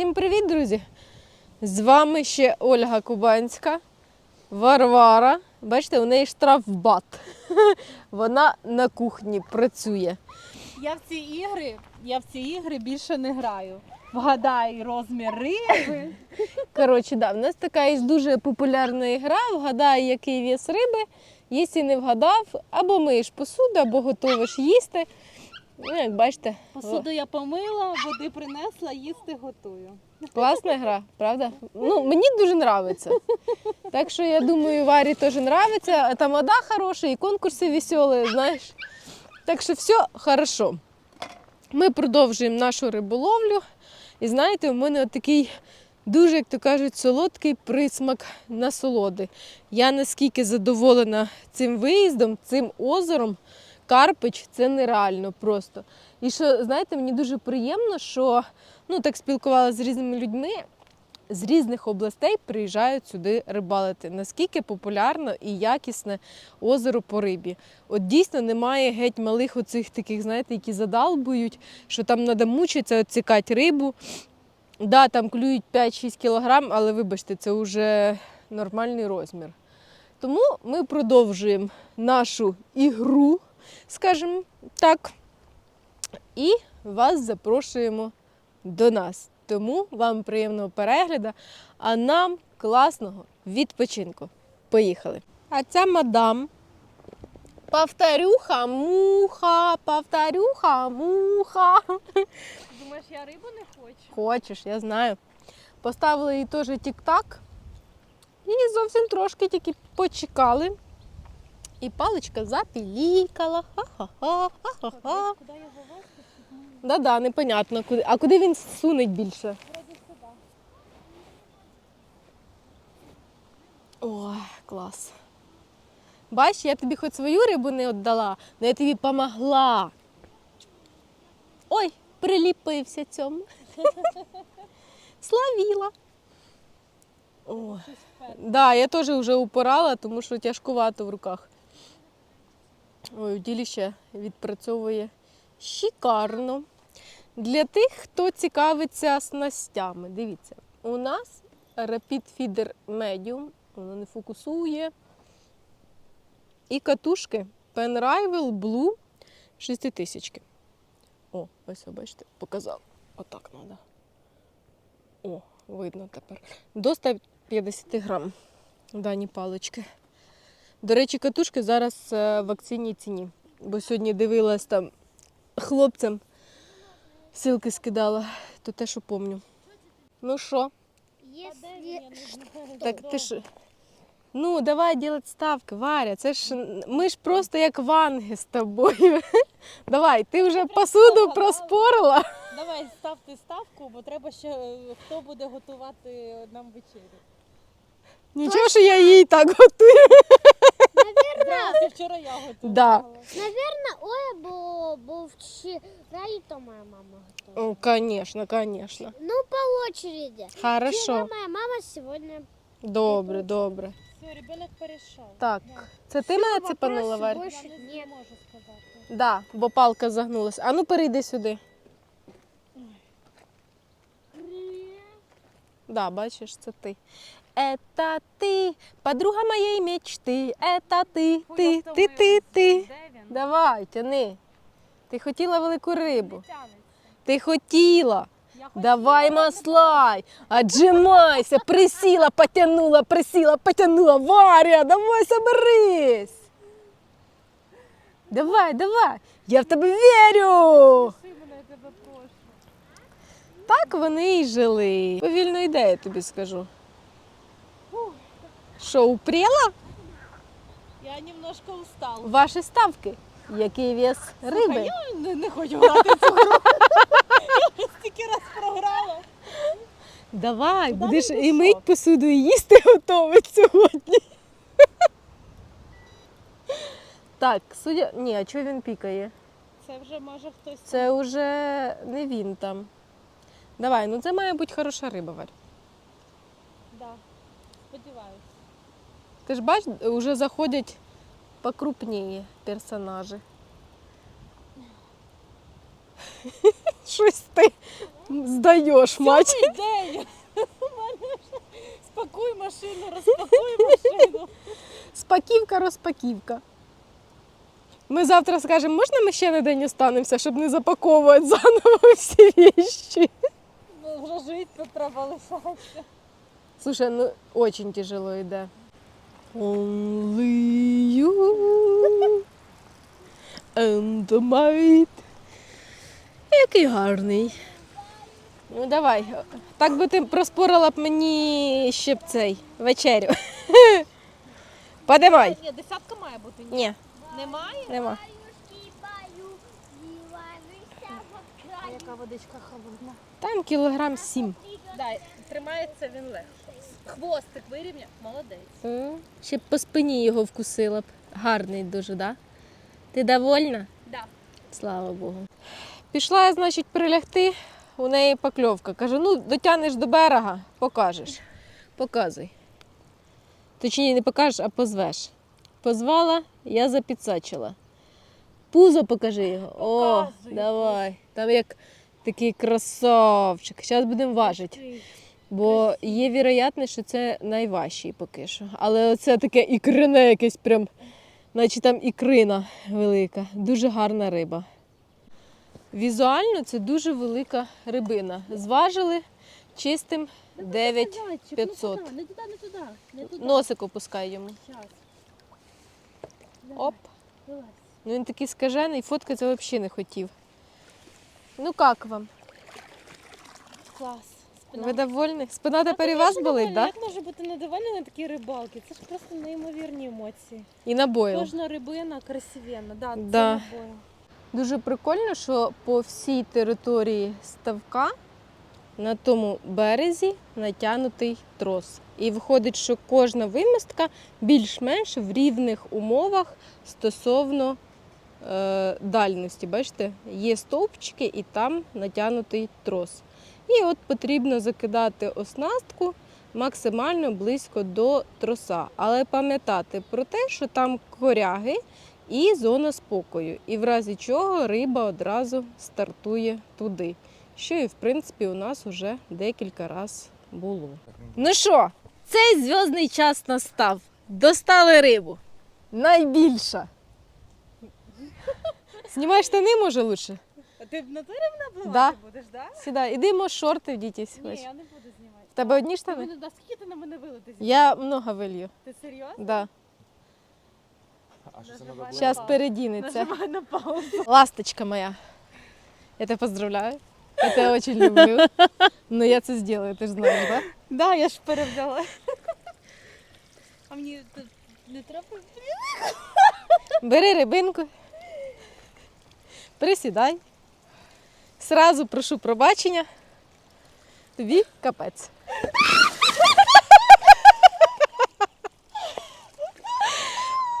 Всім привіт, друзі! З вами ще Ольга Кубанська, Варвара. Бачите, у неї штрафбат. Вона на кухні працює. Я в ці ігри, я в ці ігри більше не граю. Вгадай розмір риби. Коротше, да, в нас така є дуже популярна гра. Вгадай, який вес риби. Якщо не вгадав, або миєш посуду, або готуєш їсти. Ну, як бачите, Посуду я помила, води принесла, їсти готую. Класна гра, правда? Ну, мені дуже подобається. Так що я думаю, Варі теж подобається. Тамада хороша, і конкурси веселі, знаєш. Так що все хорошо. Ми продовжуємо нашу риболовлю. І знаєте, у мене такий дуже, як то кажуть, солодкий присмак насолоди. Я наскільки задоволена цим виїздом, цим озером. Карпич це нереально просто. І що, знаєте, мені дуже приємно, що ну, так спілкувалася з різними людьми, з різних областей приїжджають сюди рибалити. Наскільки популярно і якісне озеро по рибі. От дійсно немає геть малих оцих таких, знаєте, які задалбують, що там треба мучитися, оцікати рибу. Да, там клюють 5-6 кілограм, але вибачте, це вже нормальний розмір. Тому ми продовжуємо нашу ігру, скажімо так, і вас запрошуємо до нас. Тому вам приємного перегляду, а нам класного відпочинку. Поїхали! А ця мадам. Повторюха, муха, повторюха, муха. Думаєш, я рибу не хочу? Хочеш, я знаю. Поставили їй теж тік-так. І зовсім трошки тільки почекали. І паличка запілікала. Ха-ха-ха, ха-ха-ха. Да-да, непонятно. Куди. А куди він сунеть більше? Ой, клас. Бач, я тобі хоч свою рибу не віддала, але я тобі помогла. Ой, приліпився цьому. Славіла. Вперше. Да, я теж вже упорала, тому що тяжкувато в руках. Ой, уділіще відпрацьовує шикарно. Для тих, хто цікавиться снастями, дивіться, у нас Rapid Feeder Medium, воно не фокусує. І катушки Penrival Blue 6000. О, ось ви бачите, показав. Отак треба. О, видно тепер. До 150 грам дані палички. До речі, катушки зараз е, в акційній ціні. Бо сьогодні дивилась там хлопцям, силки скидала, то те, що помню. Ну що, так ти ж. Ну, давай делать ставки, Варя. Це ж ми ж просто як ванги з тобою. Давай, ти вже посуду проспорила. Давай ставте ставку, бо треба ще е, хто буде готувати нам вечерю. Нічого, що я їй так готую. Здрасте, вчора я готувала. Да. Наверное, Оля, бо, бо вчера и то моя мама готовила. О, Конечно, конечно. Ну, по очереди. Вчера Хорошо. моя мама сегодня... Добре, добре. Все, ребенок перейшов. Так, це ти мене цепанула, Варя? Я не, можу сказати. Да, бо палка загнулася. А ну перейди сюди. Да, бачиш, це ти. Это ти, подруга моєї мечти. Это ти, ти, ти, ти, ти. Давай, тяни. Ти хотіла велику рибу. Ти хотіла. Давай маслай, отжимайся, присіла, потянула, присіла, потянула. Варя, давай соберись. Давай, давай, я в тебе вірю. Так вони і жили. Повільно йде, я тобі скажу. Що, упріла Я немножко устала. ваші ставки? Який вес Слухай, риби? я не, не хочу грати цю гру. Я стільки раз програла. Давай, Куди будеш і мить посуду, і їсти готовить сьогодні. Так, судя. Ні, а чого він пікає? Це вже може хтось. Це вже не він там. Давай, ну це має бути хороша риба, Варь. Да. Сподіваюся. Ти ж бач, вже заходять покрупніє персонажі. Щось ти здаєш, мать. Сьомий день. машину, розпакуй машину. Спаківка, розпаківка. Ми завтра скажемо, можна ми ще на день останемося, щоб не запаковувати заново всі віщі. Ну, вже жити треба лишатися. Слушай, ну очень тяжело йде. Only you and the might. Який гарний. Ну давай. Так би ти проспорила б мені ще б цей вечерю. Подимай. Ні, десятка має бути. Ні. Ні, Немає? нема. А яка водичка холодна? Там кілограм сім. Дай, тримається він легко. Хвостик вирівняв, молодець. М, Ще б по спині його вкусила б. Гарний дуже, да? Ти довольна? Да. Слава Богу. Пішла я, значить, прилягти, у неї покльовка. Каже, ну дотягнеш до берега, покажеш. Показуй. Точніше, не покажеш, а позвеш. Позвала, я запідсачила. Пузо покажи його. О, давай. Там як такий красавчик. Зараз будемо важити. Бо є вірогідність, що це найважчий поки що. Але оце таке ікрине якесь прям, наче там ікрина велика. Дуже гарна риба. Візуально це дуже велика рибина. Зважили чистим 9500. Не туди, не туди. Не туди. Носик опускай йому. Оп. Ну він такий скажений, фоткатися взагалі не хотів. Ну як вам? Клас. Ви довольні? Спина тепер і вас болить, так? Як може бути недовольна на такій рибалці? Це ж просто неймовірні емоції. І на бойл. Кожна рибина красивенна. Да, це Да. набоїв. Дуже прикольно, що по всій території ставка на тому березі натягнутий трос. І виходить, що кожна вимістка більш-менш в рівних умовах стосовно е, дальності. Бачите, є стовпчики і там натягнутий трос. І от потрібно закидати оснастку максимально близько до троса. Але пам'ятати про те, що там коряги і зона спокою. І в разі чого риба одразу стартує туди. Що і в принципі у нас вже декілька разів було. Ну що, цей зв'язний час настав. Достали рибу. Найбільша. Знімай штани, може лучше? Ти в натурі мене Да. будеш, да? Сідай, ідемо шорти вдітись. Ні, хоч. я не буду знімати. В тебе одні Ти штани? мене- да, Скільки ти на мене вилити? Я много вилью. Ти серйозно? Да. А що це надо було? Зараз передінеться. Нажимай на паузу. Ласточка моя. Я тебе поздравляю. Я тебе очень люблю. Но я це сделаю, ти ж знаєш, да? Да, я ж перевдала. А мені тут не треба. Бери рибинку. Присідай. Сразу прошу пробачення. Тобі капець.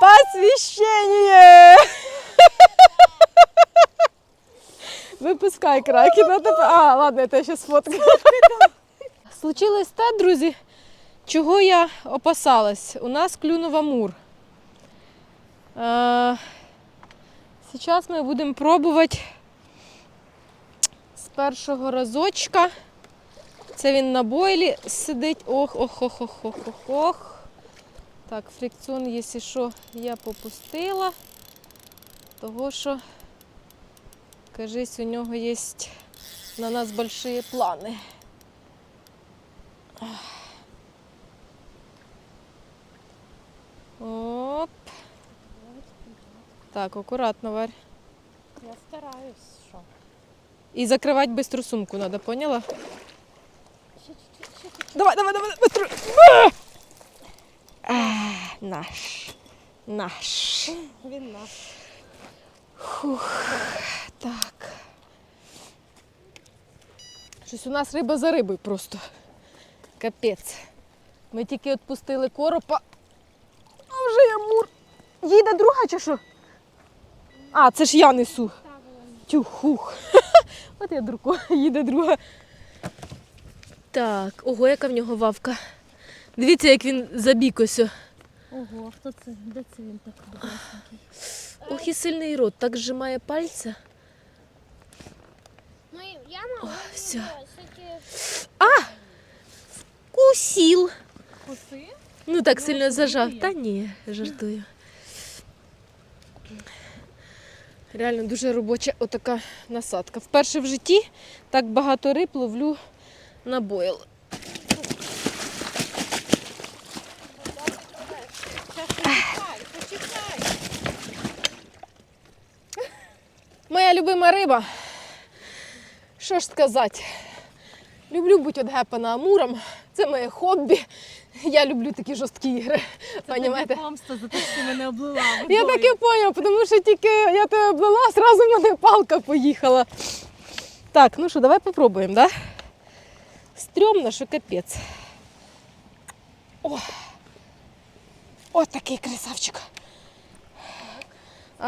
Посвящение! Випускай кракена. А, ладно, я тебе ще сфоткаю. Случилось те, друзі, чого я опасалась. У нас клюнув амур. Е, Зараз ми будемо пробувати першого разочка. Це він на бойлі сидить. Ох, ох, ох, ох, ох, ох, ох. Так, фрикціон, якщо що, я попустила. Того що, кажись, у нього є на нас великі плани. Оп. Так, акуратно, Варь. Я стараюсь, що? І закривати бистру сумку треба, поняла? Давай, давай, давай, быстро. А, наш. Наш. Він наш. Фух. Так. Щось у нас риба за рибою просто. Капець. Ми тільки відпустили коропа. А вже я мур. Їде друга чи що? А, це ж я несу. Тюхух. От я друку, їде друга. Так, ого, яка в нього вавка. Дивіться, як він забік ось. Ого, хто це? Де це він так добресенький? Ох і сильний рот, так зжимає пальця. Ну, я могу всё. бросить. Кусіл. Куси? Ну так сильно Ну, зажав. Та ні, жартую. Реально дуже робоча отака насадка. Вперше в житті так багато риб ловлю на бойл. Моя любима риба. Що ж сказати? Люблю бути от гепана амуром. Це моє хобі. Я люблю такі жорсткі ігри. Понімаєте? помста за те, що мене облила. Я так і поняв, тому що тільки я тебе облила, зразу в мене палка поїхала. Так, ну що, давай попробуємо, да? Стрьомно, що капець. О! О, такий красавчик.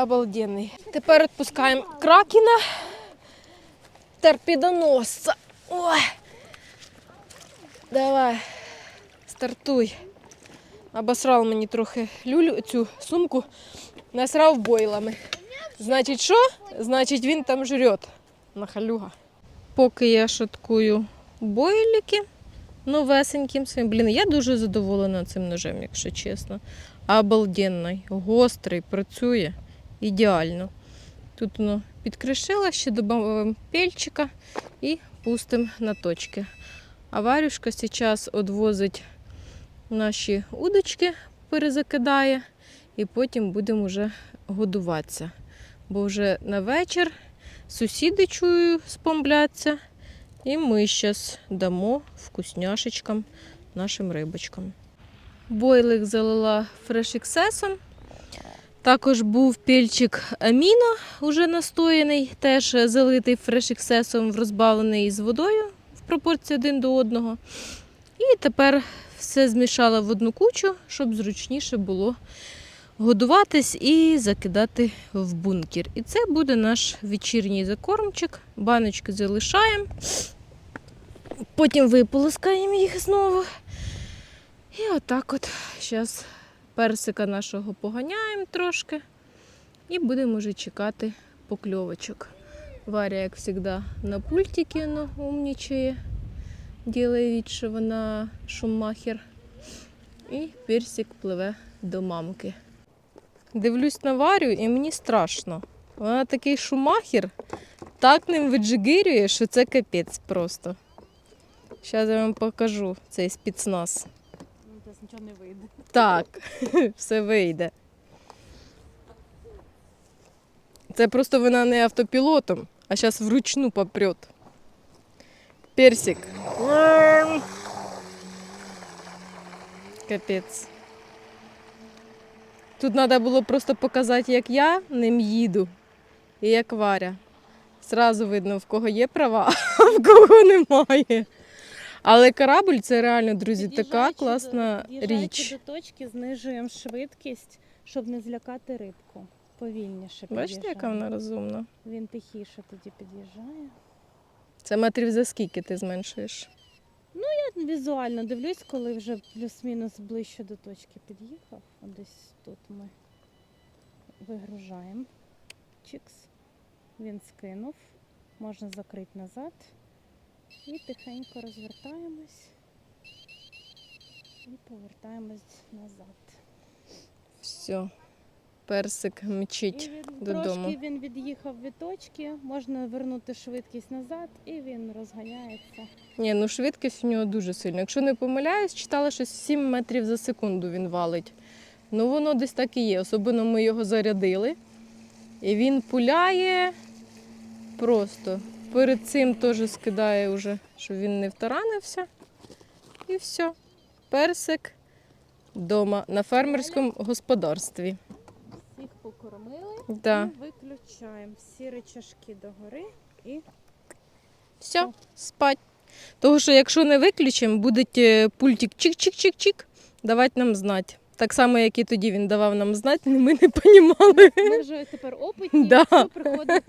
Обалденний. Тепер відпускаємо кракена. Торпедоносця. Ой. Давай. Стартуй. Обосрав мені трохи люлю цю сумку, насрав бойлами. Значить, що? Значить, він там жрет. Нахалюга. Поки я шаткую бойлики новесеньким своїм. Блін, я дуже задоволена цим ножем, якщо чесно. Обалденний, гострий, працює ідеально. Тут воно підкришила, ще додамо пельчика і пустимо на точки. А зараз відвозить наші удочки, перезакидає, і потім будемо вже годуватися. Бо вже на вечір сусіди чую спомбляться, і ми зараз дамо вкусняшечкам нашим рибочкам. Бойлик залила фрешіксесом. Також був пільчик аміно, уже настояний, теж залитий фрешіксесом, розбавлений з водою в пропорції один до одного. І тепер все змішала в одну кучу, щоб зручніше було годуватись і закидати в бункер. І це буде наш вечірній закормчик. Баночки залишаємо. Потім виполоскаємо їх знову. І отак от зараз персика нашого поганяємо трошки. І будемо вже чекати покльовочок. Варя, як завжди, на пультики ну, умнічає. Ділає від, що вона шумахер. І персик пливе до мамки. Дивлюсь на Варю і мені страшно. Вона такий шумахер, так ним виджигирює, що це капець просто. Зараз я вам покажу цей спецназ. Ну, десь нічого не вийде. Так, все вийде. Це просто вона не автопілотом, а зараз вручну попрет. Персик. Капець. Тут треба було просто показати, як я ним їду і як Варя. Зразу видно, в кого є права, а в кого немає. Але корабль це реально, друзі, така класна до, річ. до точки, знижуємо швидкість, щоб не злякати рибку. Повільніше Бачите, яка вона розумна? Він тихіше тоді під'їжджає. Це метрів за скільки ти зменшуєш? Ну, Я візуально дивлюсь, коли вже плюс-мінус ближче до точки під'їхав. Десь тут ми вигружаємо. Чікс. Він скинув. Можна закрити назад. І тихенько розвертаємось. І повертаємось назад. Все. Персик мчить. І він, додому. трошки він від'їхав від точки, можна вернути швидкість назад і він розганяється. Ні, ну швидкість у нього дуже сильна. Якщо не помиляюсь, читала щось 7 метрів за секунду він валить. Ну воно десь так і є. Особливо ми його зарядили. І він пуляє просто. Перед цим теж скидає вже, щоб він не втаранився. І все. Персик вдома на фермерському господарстві. Покормили Да. і виключаємо всі речашки догори. І Все, спать. Тому що якщо не виключимо, буде е, пультик чик-чик-чик-чик давати нам знати. Так само, як і тоді він давав нам знати, ми не розуміли. ми вже тепер опитні, Да. все приходить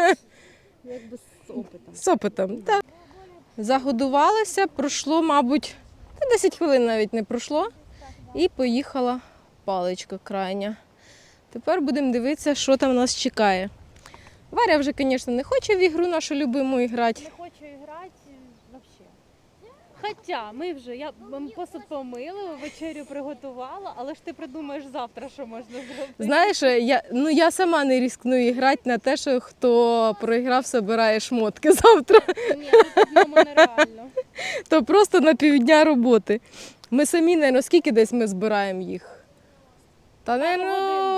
якби з опитом. З опитом. Так. Загодувалася, пройшло, мабуть, та 10 хвилин навіть не пройшло. І поїхала паличка крайня. Тепер будемо дивитися, що там нас чекає. Варя вже, звісно, не хоче в ігру нашу любиму грати. Не хочу грати взагалі. Хоча ми вже я посуд помила, вечерю приготувала, але ж ти придумаєш завтра, що можна зробити. Знаєш, я, ну, я сама не ризикну і грати на те, що хто проіграв, собирає шмотки завтра. Ні, тут одному нереально. То просто на півдня роботи. Ми самі, не скільки десь ми збираємо їх? Та, не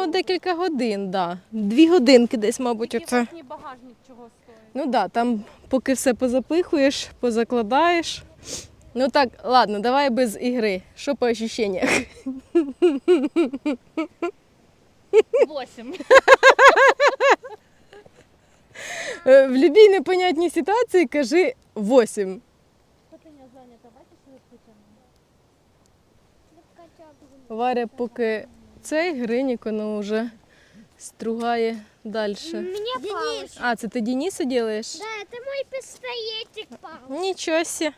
декілька годин, да. Дві годинки десь, мабуть, оце. багажник чого стоїть. Ну так, да, там поки все позапихуєш, позакладаєш. Ну так, ладно, давай без ігри. Що по ощущениях? Восім. Е, В будь-якій непонятній ситуації кажи 8. Котиня зайнята, бачиш, не потягнула. Варя поки цей гринік, воно вже стругає далі. Мне палочка. А, це ти Дениса робиш? Да, это мой пистолетик, пал. Нічого сі.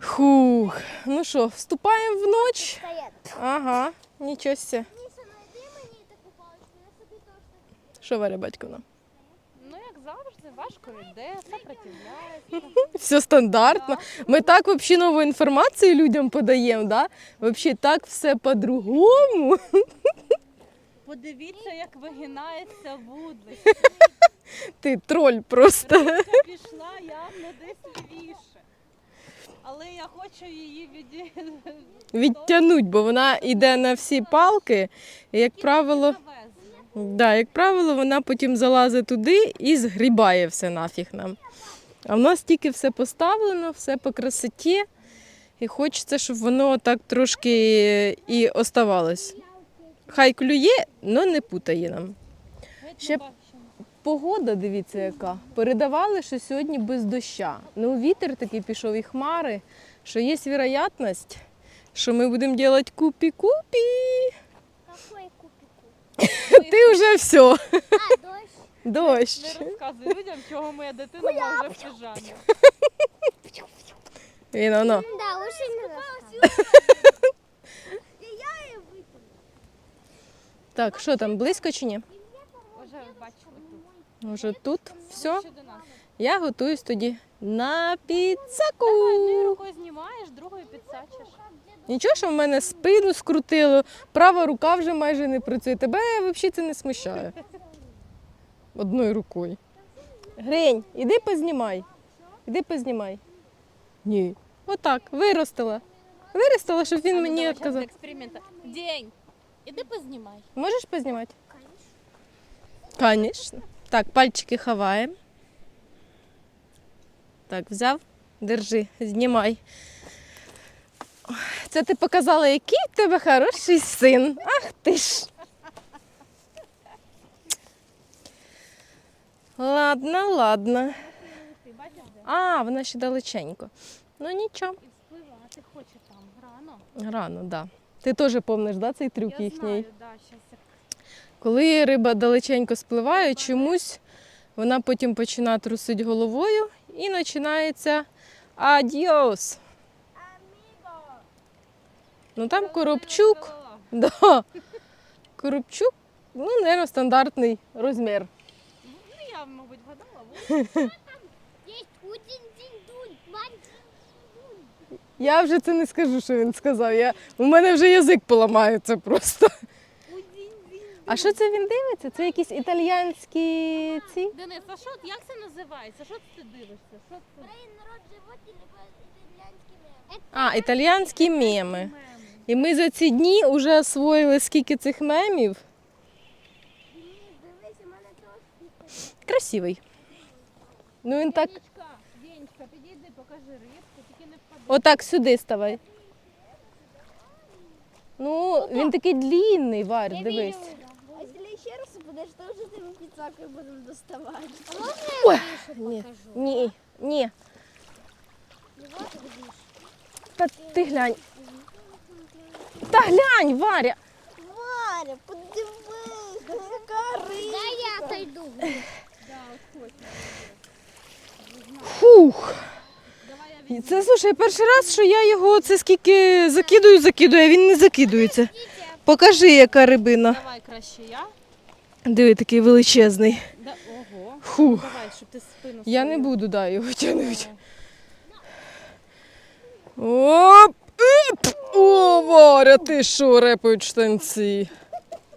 Хух. Ну що, вступаємо в ніч? Ага, нічого сі. Миша, найди мені таку паличку, я собі теж Що Варя батьківна? Ну, як завжди, важко йде, сопротивляється. Все стандартно. Ми так взагалі нову інформацію людям подаємо, да? Взагалі так все по-другому. Подивіться, як вигинається вудлище. Ти троль просто. Рибка пішла явно десь лівіше. Але я хочу її від... Відтягнуть, бо вона йде на всі палки. І, як правило, Завезли. Да, як правило, вона потім залазить туди і згрібає все нафіг нам. А в нас тільки все поставлено, все по красоті. І хочеться, щоб воно так трошки і оставалось. Хай клює, але не путає нам. Ще. Погода, дивіться, яка. Передавали, що сьогодні без доща. Ну, вітер такий пішов і хмари, що є вероятність, що ми будемо робити купі-купі. Ти вже все. А, дождь. Дощ. Не розказуй людям, чого моя дитина може в піжамі. Він воно. Да, лучше не. Я. Так, що там, близько чи ні? Вже бачили тут. Може тут все. Ще до нас. Я готуюсь тоді на Давай, піцаку. однією рукою знімаєш, другою підсачиш. Нічого, що в мене спину скрутило, права рука вже майже не працює. Тебе взагалі це не смущає. Одною рукою. Грень, іди познімай. Іди познімай. Ні. Отак, виростила. Виростила, щоб він мені відказав. експеримента. День. Іди познімай. Можеш познімати? Звісно. Так, пальчики ховаємо. Так, взяв, держи, знімай. Це ти показала, який в тебе хороший син. Ах ти ж. Ладно, ладно. А, вона ще далеченько. Ну нічого. І вспливати хоче там. Рано. Рано, так. Да. Ти теж помниш, да, цей трюк Я їхній? знаю, да, щас Коли риба далеченько спливає, чомусь вона потім починає трусити головою і починається адіос. Ну там коробчук, да. Коробчук, ну, мабуть, стандартний розмір. Ну, я, мабуть, гадала. Я вже це не скажу, що він сказав. Я... У мене вже язик поламається просто. А що це він дивиться? Це якісь італіянські ці? Денис, а що, як це називається? Що ти дивишся? Що це? А, італіянські меми. І ми за ці дні вже освоїли скільки цих мемів. Дивись, у мене теж Красивий. Ну він так. Денечка, підійди, покажи рибку, тільки не впади. Отак сюди ставай. Ну, він такий длінний, Варь, дивись. А если еще раз упадешь, то уже ты пиццакой будем доставать. Ой, ні, ні, ні. Та ти глянь. Та глянь, Варя. Варя, подивись, яка риба. Да я отойду. Фух. Це слушай, перший раз, що я його це скільки закидую, закидую, а він не закидується. Покажи, яка рибина. Давай краще я. Диви, такий величезний. Да, ого. Фух. Давай, щоб ти спину Я не буду да, його тягнути. Оп! Оп! О, Варя, ти що, репають штанці.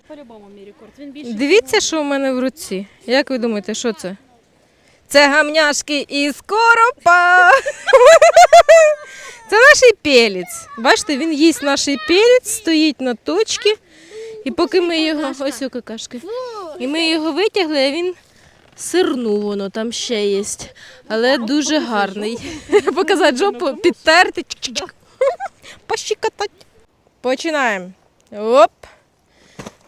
По-любому мій рекорд. Він більше. Дивіться, що в мене в руці. Як ви думаєте, що це? Це гамняшки із коропа. Це наш пелець. Бачите, він їсть наш пелець, стоїть на точці. І поки ми його. Ось о какашки. І ми його витягли, а він сирнув воно там ще є. Але дуже гарний. Показати жопу, підтерти. чик-чик. Пощикотать. Починаємо. Оп.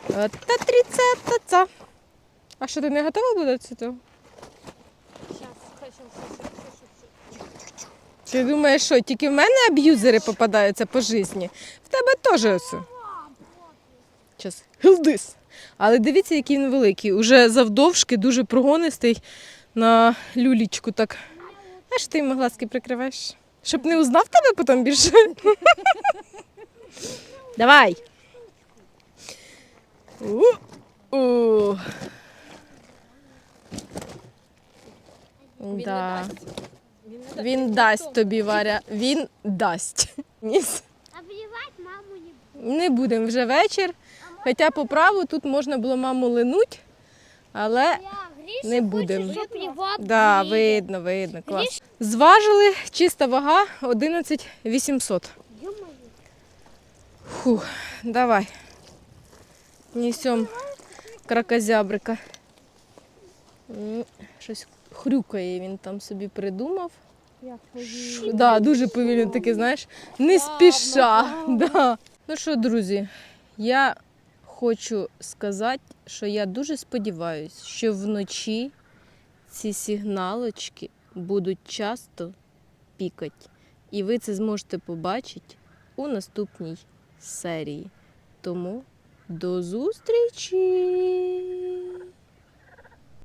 Та тридцята. А що ти не готова буде до цього? Ти думаєш, що тільки в мене аб'юзери попадаються по житті? В тебе теж ось. Час. Гилдис. Але дивіться, який він великий. Уже завдовжки дуже прогонистий на люлічку так. А що ти йому глазки прикриваєш? Щоб не узнав тебе потім більше. Давай. У-у. Да. Він дасть тобі, Варя. Він дасть. Ніс. Обливать маму не буду. Не будемо вже вечір. Хоча по праву тут можна було маму линуть, але Не будем. Хоче, щоб його да, видно, видно, клас. Зважили чиста вага 11 800. Фух, давай. Несем кракозябрика. Щось хрюкає він там собі придумав. Як. Да, дуже повільно таке, знаєш, не спіша. Да. Ну що, друзі, я хочу сказати, що я дуже сподіваюся, що вночі ці сигналочки будуть часто пікати. І ви це зможете побачити у наступній серії. Тому до зустрічі!